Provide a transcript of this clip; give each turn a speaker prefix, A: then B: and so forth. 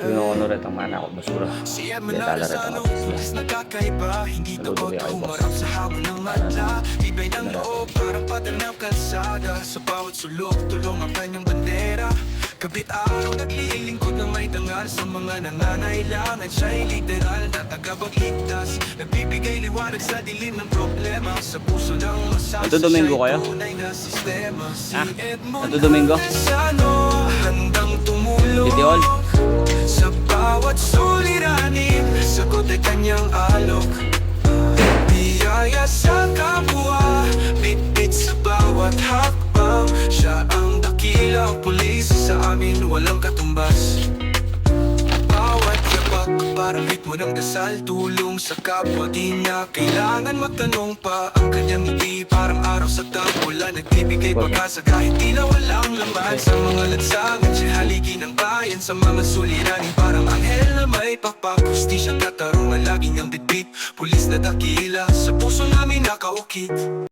A: ako basura. Kaya talaga ako sila.
B: mas nagkakaiba Hindi takot umarap sa hamon ng madla Tibay ng loob, parang patal ng kalsada Sa bawat sulok, tulong ang kanyang bandera. Kabit araw, naglilingkod ng may dangal Sa mga nangangailangan Siya'y literal na tagapagligtas. Nagbibigay liwanag sa dilim ng problema. Sa puso lang masasa
A: Ito, Domingo kayo?
B: na
A: Ah, ito, Domingo?
B: Handang tumulong. Sa bawat suliranin Sagot ay kanyang alok. Biyaya sa kapwa Bitbit sa bawat hakbang. Siya ang dakilang pulis Sa amin walang katumbas. Bawat yapak parang ritmo ng dasal Tulong sa kapwa. Di niya kailangan magtanong pa Ang kanyang ngiti parang araw sa tagpulan Nagbibigay pag-asa kahit tila walang laman. Sa mga lansangan siya haligi ng bayan Sa mga suliranin parang anghel na may pakpak Hustisya katarungan laging ang bitbit. Pulis na dakila sa puso namin nakaukit